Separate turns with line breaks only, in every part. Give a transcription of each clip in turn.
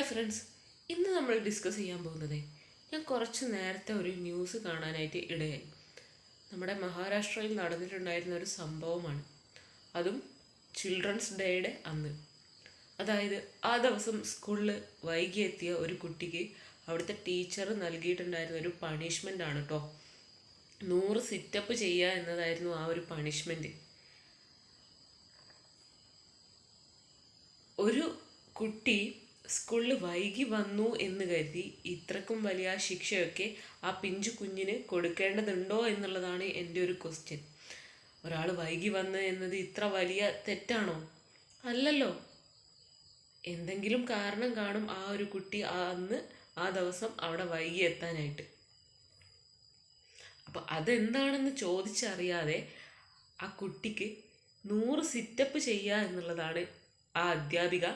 Hi friends ഇന്ന് നമ്മൾ discuss ചെയ്യാൻ പോകുന്നത് ഞാൻ കുറച്ച് നേരത്തെ ഒരു ന്യൂസ് കാണാനായിട്ട് ഇടയായി. നമ്മുടെ മഹാരാഷ്ട്രയിൽ നടന്നിട്ടുണ്ടായിരുന്ന ഒരു സംഭവമാണ്. അതും ചിൽഡ്രൻസ് ഡേയുടെ അന്ന്. അതായത് ആ ദിവസം സ്കൂളിൽ വൈകി എത്തിയ ഒരു കുട്ടിക്ക് അവിടുത്തെ ടീച്ചർ നൽകിയിട്ടുണ്ടായിരുന്ന ഒരു പണിഷ്മെന്റ് ആണ് കേട്ടോ നൂറ് സിറ്റപ്പ് ചെയ്യുക എന്നതായിരുന്നു ആ ഒരു പണിഷ്മെന്റ് ഒരു കുട്ടി സ്കൂളിൽ വൈകി വന്നു എന്ന് കരുതി ഇത്രക്കും വലിയ ശിക്ഷയൊക്കെ ആ പിഞ്ചു കുഞ്ഞിന് കൊടുക്കേണ്ടതുണ്ടോ എന്നുള്ളതാണ് എന്റെ ഒരു ക്വസ്റ്റ്യൻ ഒരാൾ വൈകി വന്ന് എന്നത് ഇത്ര വലിയ തെറ്റാണോ? അല്ലല്ലോ. എന്തെങ്കിലും കാരണം കാണും ആ ഒരു കുട്ടി അന്ന് ആ ദിവസം അവിടെ വൈകി എത്താനായിട്ട്. അപ്പോൾ അതെന്താണെന്ന് ചോദിച്ചറിയാതെ ആ കുട്ടിക്ക് നൂറ് സിറ്റപ്പ് ചെയ്യുക എന്നുള്ളതാണ് ആ അധ്യാപിക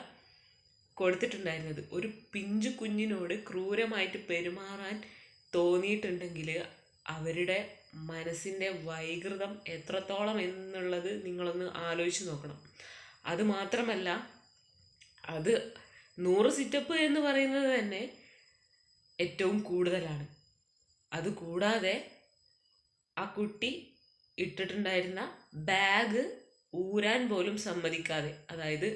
കൊടുത്തിട്ടുണ്ടായിരുന്നത്. ഒരു പിഞ്ചു കുഞ്ഞിനോട് ക്രൂരമായിട്ട് പെരുമാറാൻ തോന്നിയിട്ടുണ്ടെങ്കിൽ അവരുടെ മനസ്സിന്റെ വൈകൃതം എത്രത്തോളം എന്നുള്ളത് നിങ്ങളൊന്ന് ആലോചിച്ച് നോക്കണം. അത് മാത്രമല്ല അത് നൂറ് സിറ്റപ്പ് എന്ന് പറയുന്നത് തന്നെ ഏറ്റവും കൂടുതലാണ്. അത് കൂടാതെ ആ കുട്ടി ഇട്ടിട്ടുണ്ടായിരുന്ന ബാഗ് ഊരാൻ പോലും സമ്മതിക്കാതെ അതായത്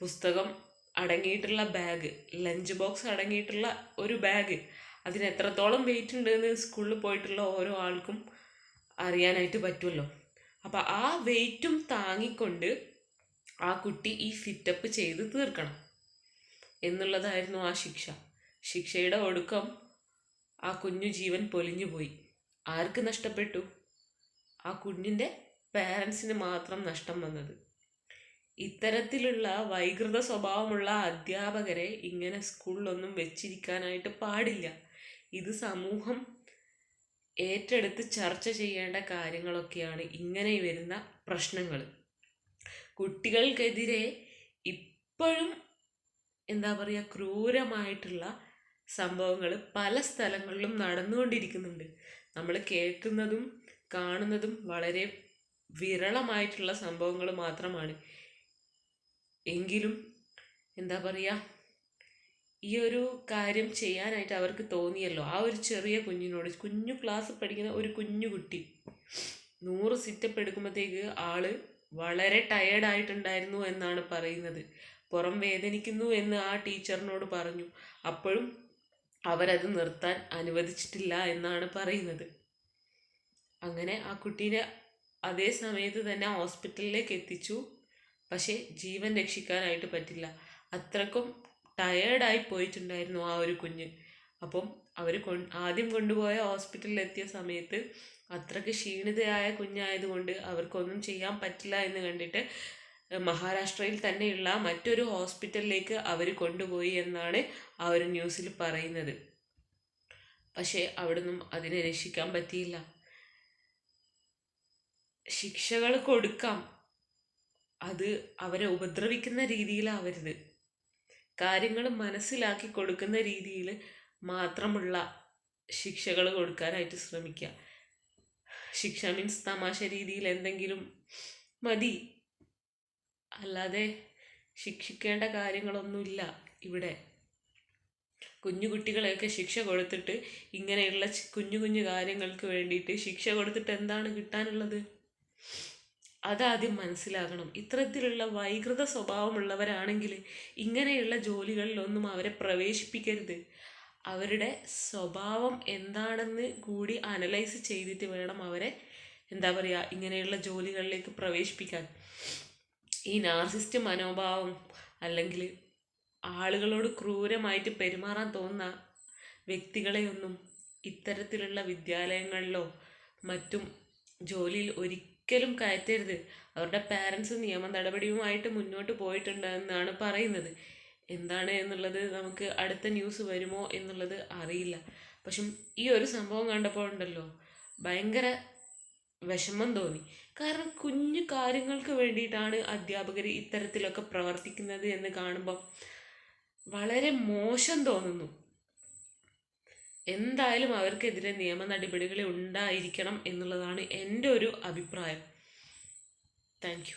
പുസ്തകം അടങ്ങിയിട്ടുള്ള ബാഗ് ലഞ്ച് ബോക്സ് അടങ്ങിയിട്ടുള്ള ഒരു ബാഗ് അതിന് എത്രത്തോളം വെയിറ്റ് ഉണ്ടെന്ന് സ്കൂളിൽ പോയിട്ടുള്ള ഓരോ ആൾക്കും അറിയാനായിട്ട് പറ്റുമല്ലോ. അപ്പോൾ ആ വെയിറ്റും താങ്ങിക്കൊണ്ട് ആ കുട്ടി ഈ ഫിറ്റപ്പ് ചെയ്ത് തീർക്കണം എന്നുള്ളതായിരുന്നു ആ ശിക്ഷ. ശിക്ഷയുടെ ഒടുക്കം ആ കുഞ്ഞു ജീവൻ പൊലിഞ്ഞു പോയി. ആർക്ക് നഷ്ടപ്പെട്ടു? ആ കുഞ്ഞിന്റെ പേരൻസിന് മാത്രം നഷ്ടം വന്നത്. ഇത്തരത്തിലുള്ള വൈകൃത സ്വഭാവമുള്ള അധ്യാപകരെ ഇങ്ങനെ സ്കൂളിലൊന്നും വെച്ചിരിക്കാനായിട്ട് പാടില്ല. ഇത് സമൂഹം ഏറ്റെടുത്ത് ചർച്ച ചെയ്യേണ്ട കാര്യങ്ങളൊക്കെയാണ് ഇങ്ങനെ വരുന്ന പ്രശ്നങ്ങൾ. കുട്ടികൾക്കെതിരെ ഇപ്പോഴും എന്താ പറയുക ക്രൂരമായിട്ടുള്ള സംഭവങ്ങൾ പല സ്ഥലങ്ങളിലും നടന്നുകൊണ്ടിരിക്കുന്നുണ്ട്. നമ്മൾ കേൾക്കുന്നതും കാണുന്നതും വളരെ വിരളമായിട്ടുള്ള സംഭവങ്ങൾ മാത്രമാണ്. എങ്കിലും എന്താ പറയുക ഈ ഒരു കാര്യം ചെയ്യാനായിട്ട് അവർക്ക് തോന്നിയല്ലോ. ആ ഒരു ചെറിയ കുഞ്ഞിനോട് കുഞ്ഞു ക്ലാസ് പഠിക്കുന്ന ഒരു കുഞ്ഞു കുട്ടി നൂറ് സിറ്റപ്പ് എടുക്കുമ്പോഴത്തേക്ക് ആൾ വളരെ ടയേർഡായിട്ടുണ്ടായിരുന്നു എന്നാണ് പറയുന്നത്. പുറം വേദനിക്കുന്നു എന്ന് ആ ടീച്ചറിനോട് പറഞ്ഞു. അപ്പോഴും അവരത് നിർത്താൻ അനുവദിച്ചിട്ടില്ല എന്നാണ് പറയുന്നത്. അങ്ങനെ ആ കുട്ടീനെ അതേ സമയത്ത് തന്നെ ഹോസ്പിറ്റലിലേക്ക് എത്തിച്ചു. പക്ഷേ ജീവൻ രക്ഷിക്കാനായിട്ട് പറ്റില്ല. അത്രക്കും ടയേർഡായി പോയിട്ടുണ്ടായിരുന്നു ആ ഒരു കുഞ്ഞ്. അപ്പം അവർ കൊ ആദ്യം കൊണ്ടുപോയ ഹോസ്പിറ്റലിൽ എത്തിയ സമയത്ത് അത്രയ്ക്ക് ക്ഷീണിതയായ കുഞ്ഞായതുകൊണ്ട് അവർക്കൊന്നും ചെയ്യാൻ പറ്റില്ല എന്ന് കണ്ടിട്ട് മഹാരാഷ്ട്രയിൽ തന്നെയുള്ള മറ്റൊരു ഹോസ്പിറ്റലിലേക്ക് അവർ കൊണ്ടുപോയി എന്നാണ് ആ ഒരു ന്യൂസിൽ പറയുന്നത്. പക്ഷേ അവിടുന്ന് അതിനെ രക്ഷിക്കാൻ പറ്റിയില്ല. ശിക്ഷകൾ കൊടുക്കാം. അത് അവരെ ഉപദ്രവിക്കുന്ന രീതിയിലാവരുത്. കാര്യങ്ങൾ മനസ്സിലാക്കി കൊടുക്കുന്ന രീതിയിൽ മാത്രമുള്ള ശിക്ഷകൾ കൊടുക്കാനായിട്ട് ശ്രമിക്കുക ശിക്ഷ മീൻസ് തമാശ രീതിയിൽ എന്തെങ്കിലും മതി. അല്ലാതെ ശിക്ഷിക്കേണ്ട കാര്യങ്ങളൊന്നുമില്ല ഇവിടെ. കുഞ്ഞു കുട്ടികളെയൊക്കെ ശിക്ഷ കൊടുത്തിട്ട് ഇങ്ങനെയുള്ള കുഞ്ഞു കുഞ്ഞു കാര്യങ്ങൾക്ക് വേണ്ടിയിട്ട് ശിക്ഷ കൊടുത്തിട്ട് എന്താണ് കിട്ടാനുള്ളത്? അതാദ്യം മനസ്സിലാകണം. ഇത്തരത്തിലുള്ള വൈകൃത സ്വഭാവമുള്ളവരാണെങ്കിൽ ഇങ്ങനെയുള്ള ജോലികളിലൊന്നും അവരെ പ്രവേശിപ്പിക്കരുത്. അവരുടെ സ്വഭാവം എന്താണെന്ന് കൂടി അനലൈസ് ചെയ്തിട്ട് വേണം അവരെ എന്താ പറയുക ഇങ്ങനെയുള്ള ജോലികളിലേക്ക് പ്രവേശിപ്പിക്കാൻ. ഈ നാർസിസ്റ്റ് മനോഭാവം അല്ലെങ്കിൽ ആളുകളോട് ക്രൂരമായിട്ട് പെരുമാറാൻ തോന്നുന്ന വ്യക്തികളെയൊന്നും ഇത്തരത്തിലുള്ള വിദ്യാലയങ്ങളിലോ മറ്റും ജോലിയിൽ ഒരിക്കലും കയറ്റരുത്. അവരുടെ പാരൻസ് നിയമ നടപടിയുമായിട്ട് മുന്നോട്ട് പോയിട്ടുണ്ട് എന്നാണ് പറയുന്നത്. എന്താണ് എന്നുള്ളത് നമുക്ക് അടുത്ത ന്യൂസ് വരുമോ എന്നുള്ളത് അറിയില്ല. പക്ഷെ ഈ ഒരു സംഭവം കണ്ടപ്പോൾ ഉണ്ടല്ലോ ഭയങ്കര വിഷമം തോന്നി. കാരണം കുഞ്ഞു കാര്യങ്ങൾക്ക് വേണ്ടിയിട്ടാണ് അധ്യാപകർ ഇത്തരത്തിലൊക്കെ പ്രവർത്തിക്കുന്നത് എന്ന് കാണുമ്പം വളരെ മോശം തോന്നുന്നു. എന്തായാലും അവർക്കെതിരെ നിയമ നടപടികൾ ഉണ്ടായിരിക്കണം എന്നുള്ളതാണ് എന്റെ ഒരു അഭിപ്രായം. താങ്ക്